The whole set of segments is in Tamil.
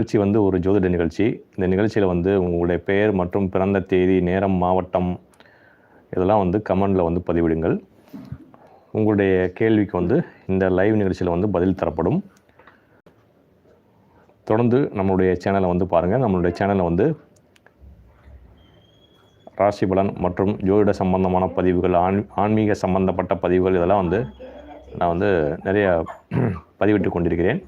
நிகழ்ச்சி வந்து ஒரு ஜோதிட நிகழ்ச்சி. இந்த நிகழ்ச்சியில் வந்து உங்களுடைய பெயர் மற்றும் பிறந்த தேதி நேரம் மாவட்டம் இதெல்லாம் வந்து கமெண்டில் வந்து பதிவிடுங்கள். உங்களுடைய கேள்விக்கு வந்து இந்த லைவ் நிகழ்ச்சியில் வந்து பதில் தரப்படும். தொடர்ந்து நம்மளுடைய சேனலை வந்து பாருங்கள் நம்மளுடைய சேனலை வந்து ராசி பலன் மற்றும் ஜோதிட சம்பந்தமான பதிவுகள் ஆன் ஆன்மீக சம்பந்தப்பட்ட பதிவுகள் இதெல்லாம் வந்து நான் வந்து நிறைய பதிவிட்டு கொண்டிருக்கிறேன்.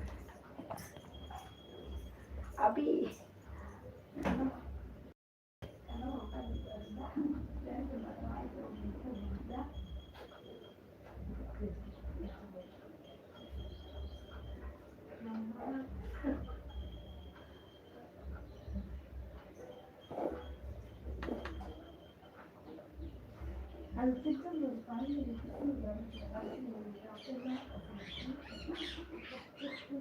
아니, 특정적으로 많이 듣는 게 아니라, 아침에 아침에 아침에 아침에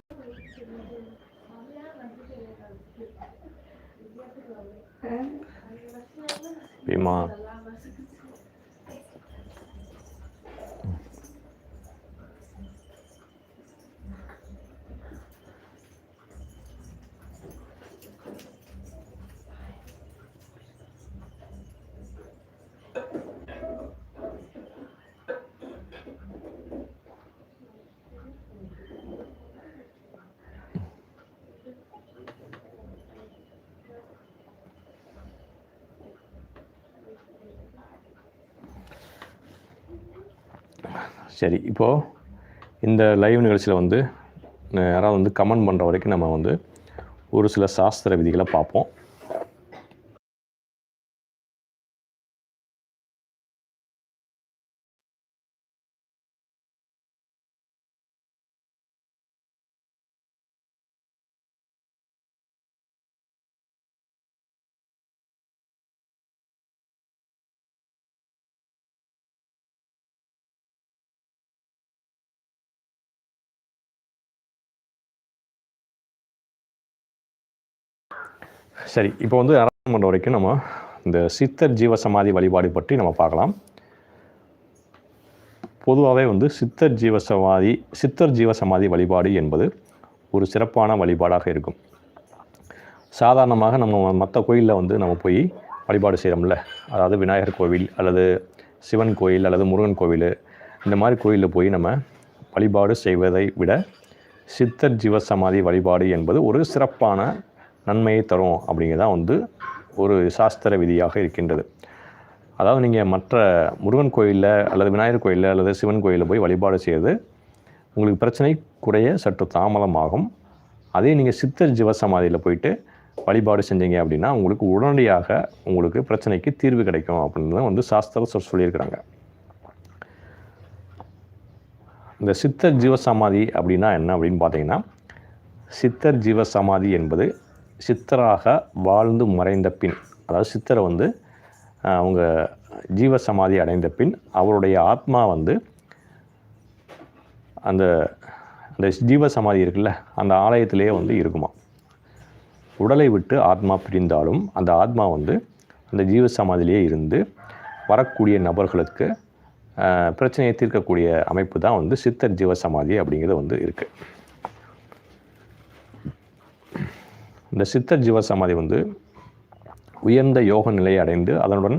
아침에 Bima. சரி இப்போது இந்த லைவ் நிகழ்ச்சியில் வந்து யாராவது வந்து கமெண்ட் பண்ணுற வரைக்கும் நம்ம வந்து ஒரு சில சாஸ்திர விதிகளை பார்ப்போம். சரி இப்போ வந்து ஆரம்பம் பண்ணுற வரைக்கும் நம்ம இந்த சித்தர் ஜீவ சமாதி வழிபாடு பற்றி நம்ம பார்க்கலாம். பொதுவாகவே வந்து சித்தர் ஜீவ சமாதி சித்தர் ஜீவ சமாதி வழிபாடு என்பது ஒரு சிறப்பான வழிபாடாக இருக்கும். சாதாரணமாக நம்ம மற்ற கோயிலில் வந்து நம்ம போய் வழிபாடு செய்கிறோம்ல அதாவது விநாயகர் கோவில் அல்லது சிவன் கோயில் அல்லது முருகன் கோவில் இந்த மாதிரி கோயிலில் போய் நம்ம வழிபாடு செய்வதை விட சித்தர் ஜீவ சமாதி வழிபாடு என்பது ஒரு சிறப்பான நன்மையை தரும் அப்படிங்கிறதான் வந்து ஒரு சாஸ்திர விதியாக இருக்கின்றது. அதாவது நீங்கள் மற்ற முருகன் கோயிலில் அல்லது விநாயகர் கோயிலில் அல்லது சிவன் கோயிலில் போய் வழிபாடு செய்து உங்களுக்கு பிரச்சனை குறைய சற்று தாமதமாகும். அதே நீங்கள் சித்தர் ஜீவ சமாதியில் போயிட்டு வழிபாடு செஞ்சீங்க அப்படின்னா உங்களுக்கு உடனடியாக உங்களுக்கு பிரச்சனைக்கு தீர்வு கிடைக்கும் அப்படின்னு வந்து சாஸ்திரம் சொல் சொல்லியிருக்கிறாங்க. இந்த சித்தர் ஜீவ சமாதி அப்படின்னா என்ன அப்படின்னு பார்த்தீங்கன்னா சித்தர் ஜீவ சமாதி என்பது சித்தராக வாழ்ந்து மறைந்த பின் அதாவது சித்தரை வந்து அவங்க அவங்க ஜீவசமாதி அடைந்த பின் அவருடைய ஆத்மா வந்து அந்த அந்த ஜீவசமாதி இருக்குல்ல அந்த ஆலயத்திலேயே வந்து இருக்குமா? உடலை விட்டு ஆத்மா பிரிந்தாலும் அந்த ஆத்மா வந்து அந்த ஜீவசமாதியிலேயே இருந்து வரக்கூடிய நபர்களுக்கு பிரச்சனையை தீர்க்கக்கூடிய அமைப்பு தான் வந்து சித்தர் ஜீவசமாதி அப்படிங்கிறது வந்து இருக்குது இந்த சித்தர் ஜீவசமாதி வந்து உயர்ந்த யோக நிலையை அடைந்து அதனுடன்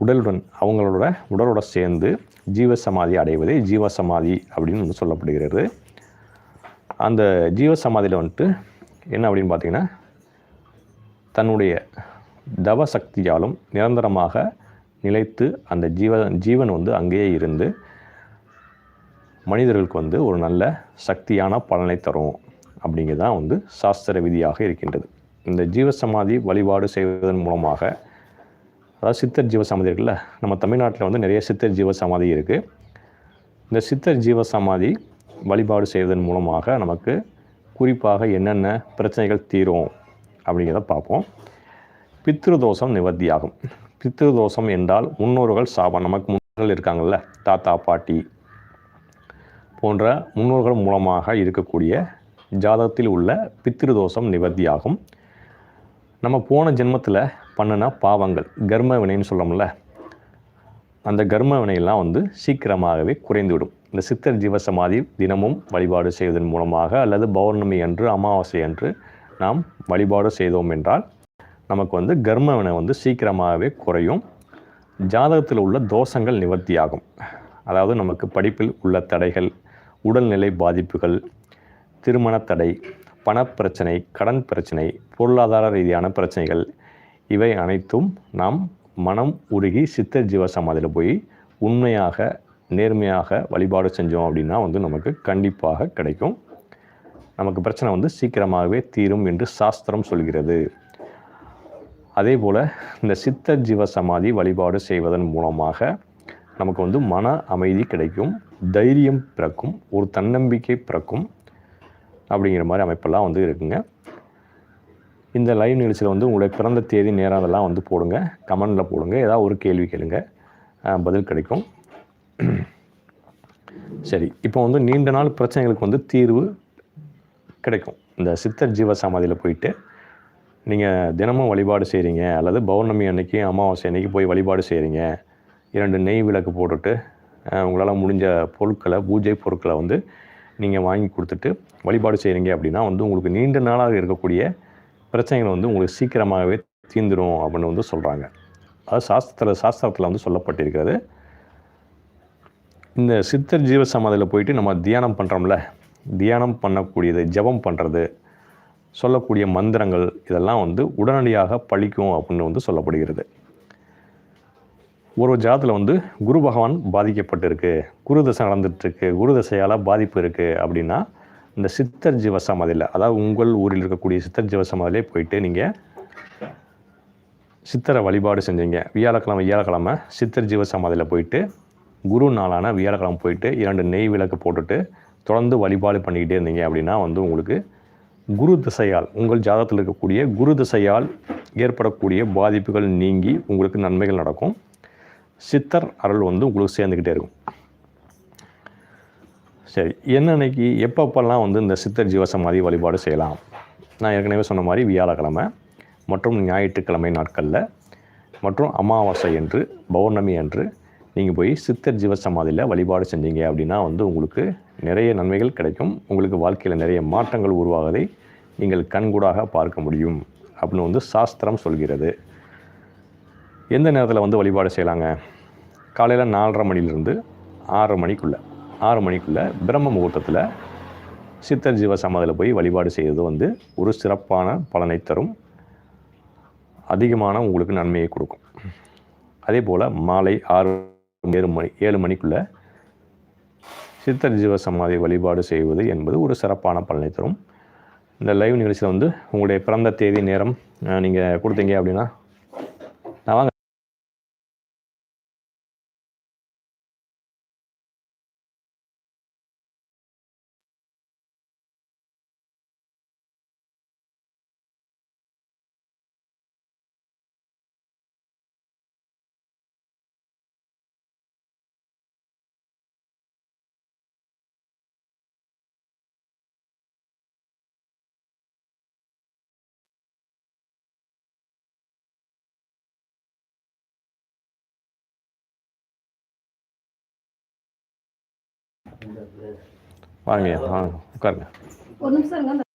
உடலுடன் அவங்களோட உடலோட சேர்ந்து ஜீவ சமாதி அடைவதே ஜீவ சமாதி அப்படின்னு வந்து சொல்லப்படுகிறது. அந்த ஜீவ சமாதியில் வந்துட்டு என்ன அப்படின்னு பார்த்தீங்கன்னா தன்னுடைய தவ சக்தியாலும் நிரந்தரமாக நிலைத்து அந்த ஜீவ ஜீவன் வந்து அங்கேயே இருந்து மனிதர்களுக்கு வந்து ஒரு நல்ல சக்தியான பலனை தரும். அப்படிங்கிறது தான் வந்து சாஸ்திர விதியாக இருக்கின்றது. இந்த ஜீவசமாதி வழிபாடு செய்வதன் மூலமாக அதாவது சித்தர் ஜீவசமாதி இருக்குல்ல நம்ம தமிழ்நாட்டில் வந்து நிறைய சித்தர் ஜீவசமாதி இருக்குது இந்த சித்தர் ஜீவசமாதி வழிபாடு செய்வதன் மூலமாக நமக்கு குறிப்பாக என்னென்ன பிரச்சனைகள் தீரும் அப்படிங்கிறத பார்ப்போம். பித்ருதோஷம் நிவர்த்தியாகும். பித்ருதோஷம் என்றால் முன்னோர்கள் சாபம். நமக்கு முன்னோர்கள் இருக்காங்கல்ல தாத்தா பாட்டி போன்ற முன்னோர்கள் மூலமாக இருக்கக்கூடிய ஜாதகத்தில் உள்ள பித்திருதோஷம் நிவர்த்தியாகும். நம்ம போன ஜென்மத்தில் பண்ணின பாவங்கள் கர்ம வினைன்னு சொல்கிறோம்ல அந்த கர்ம வினையெல்லாம் வந்து சீக்கிரமாகவே குறைந்துவிடும். இந்த சித்தர் ஜீவசமாதி தினமும் வழிபாடு செய்வதன் மூலமாக அல்லது பௌர்ணமி அன்று அமாவாசை அன்று நாம் வழிபாடு செய்தோம் என்றால் நமக்கு வந்து கர்ம வினை வந்து சீக்கிரமாகவே குறையும். ஜாதகத்தில் உள்ள தோஷங்கள் நிவர்த்தியாகும். அதாவது நமக்கு படிப்பில் உள்ள தடைகள் உடல்நிலை பாதிப்புகள் திருமணத்தடை தடை பணப்பிரச்சனை கடன் பிரச்சனை பொருளாதார ரீதியான பிரச்சனைகள் இவை அனைத்தும் நாம் மனம் உருகி சித்தர் ஜீவ சமாதியில் போய் உண்மையாக நேர்மையாக வழிபாடு செஞ்சோம் அப்படின்னா வந்து நமக்கு கண்டிப்பாக கிடைக்கும். நமக்கு பிரச்சனை வந்து சீக்கிரமாகவே தீரும் என்று சாஸ்திரம் சொல்கிறது. அதே போல் இந்த சித்தர் ஜீவ சமாதி வழிபாடு செய்வதன் மூலமாக நமக்கு வந்து மன அமைதி கிடைக்கும் தைரியம் பிறக்கும் ஒரு தன்னம்பிக்கை பிறக்கும் அப்படிங்கிற மாதிரி அமைப்பெல்லாம் வந்து இருக்குங்க. இந்த லைவ் நிகழ்ச்சியில் வந்து உங்களுடைய பிறந்த தேதி நேரம் அதெல்லாம் வந்து போடுங்க. கமெண்டில் போடுங்க. ஏதாவது ஒரு கேள்வி கேளுங்க. பதில் கிடைக்கும். சரி இப்போ வந்து நீண்ட நாள் பிரச்சனைகளுக்கு வந்து தீர்வு கிடைக்கும். இந்த சித்தர் ஜீவ சமாதியில் போயிட்டு நீங்கள் தினமும் வழிபாடு செய்கிறீங்க அல்லது பௌர்ணமி அன்னைக்கு அமாவாசை அன்னைக்கு போய் வழிபாடு செய்கிறீங்க இரண்டு நெய் விளக்கு போட்டுட்டு உங்களால் முடிஞ்ச பொருட்களை பூஜை பொருட்களை வந்து நீங்கள் வாங்கி கொடுத்துட்டு வழிபாடு செய்கிறீங்க அப்படின்னா வந்து உங்களுக்கு நீண்ட நாளாக இருக்கக்கூடிய பிரச்சனைகள் வந்து உங்களுக்கு சீக்கிரமாகவே தீந்துடும் அப்படின்னு வந்து சொல்கிறாங்க அது சாஸ்திரத்தில் சாஸ்திரத்தில் வந்து சொல்லப்பட்டிருக்கிறது. இந்த சித்தர் ஜீவ சமாதியில் போயிட்டு நம்ம தியானம் பண்ணுறோம்ல தியானம் பண்ணக்கூடியது ஜெபம் பண்ணுறது சொல்லக்கூடிய மந்திரங்கள் இதெல்லாம் வந்து உடனடியாக பழிக்கும் அப்படின்னு வந்து சொல்லப்படுகிறது. ஒரு ஜாதத்தில் வந்து குரு பகவான் பாதிக்கப்பட்டிருக்கு. குரு தசை நடந்துட்டுருக்கு. குரு தசையால் பாதிப்பு இருக்குது அப்படின்னா இந்த சித்தர் ஜீவ சமாதியில் அதாவது உங்கள் ஊரில் இருக்கக்கூடிய சித்தர் ஜீவ சமாதியிலே போயிட்டு நீங்கள் சித்தரை வழிபாடு செஞ்சீங்க. வியாழக்கிழமை வியாழக்கிழமை சித்தர் ஜீவ சமாதியில் போயிட்டு குரு நாளான வியாழக்கிழமை போயிட்டு இரண்டு நெய் விளக்கு போட்டுட்டு தொடர்ந்து வழிபாடு பண்ணிக்கிட்டே இருந்தீங்க அப்படின்னா வந்து உங்களுக்கு குரு திசையால் உங்கள் ஜாதகத்தில் இருக்கக்கூடிய குரு திசையால் ஏற்படக்கூடிய பாதிப்புகள் நீங்கி உங்களுக்கு நன்மைகள் நடக்கும். சித்தர் அருள் வந்து உங்களுக்கு சேர்ந்துக்கிட்டே இருக்கும். சரி என்னன்னைக்கு எப்பப்பெல்லாம் வந்து இந்த சித்தர் ஜீவசமாதி வழிபாடு செய்யலாம்? நான் ஏற்கனவே சொன்ன மாதிரி வியாழக்கிழமை மற்றும் ஞாயிற்றுக்கிழமை நாட்களில் மற்றும் அமாவாசை என்று பௌர்ணமி என்று நீங்கள் போய் சித்தர் ஜீவசமாதியில் வழிபாடு செஞ்சீங்க அப்படின்னா வந்து உங்களுக்கு நிறைய நன்மைகள் கிடைக்கும். உங்களுக்கு வாழ்க்கையில் நிறைய மாற்றங்கள் உருவாவதை நீங்கள் கண்கூடாக பார்க்க முடியும் அப்படின்னு வந்து சாஸ்திரம் சொல்கிறது. எந்த நேரத்தில் வந்து வழிபாடு செய்யலாங்க? காலையில் நாலரை மணிலிருந்து ஆறரை மணிக்குள்ளே ஆறு மணிக்குள்ளே பிரம்ம முகூர்த்தத்தில் சித்தர் ஜீவ சமாதியில் போய் வழிபாடு செய்வது வந்து ஒரு சிறப்பான பலனை தரும். அதிகமான உங்களுக்கு நன்மையை கொடுக்கும். அதே போல் மாலை ஆறு ஏழு மணி ஏழு மணிக்குள்ளே சித்தர் ஜீவ சமாதி வழிபாடு செய்வது என்பது ஒரு சிறப்பான பலனை தரும். இந்த லைவ் நிகழ்ச்சியில் வந்து உங்களுடைய பிறந்த தேதி நேரம் நீங்கள் கொடுத்தீங்க அப்படின்னா வாங்க வாங்க உட்காருங்க. ஒரு நிமிஷம் இருங்க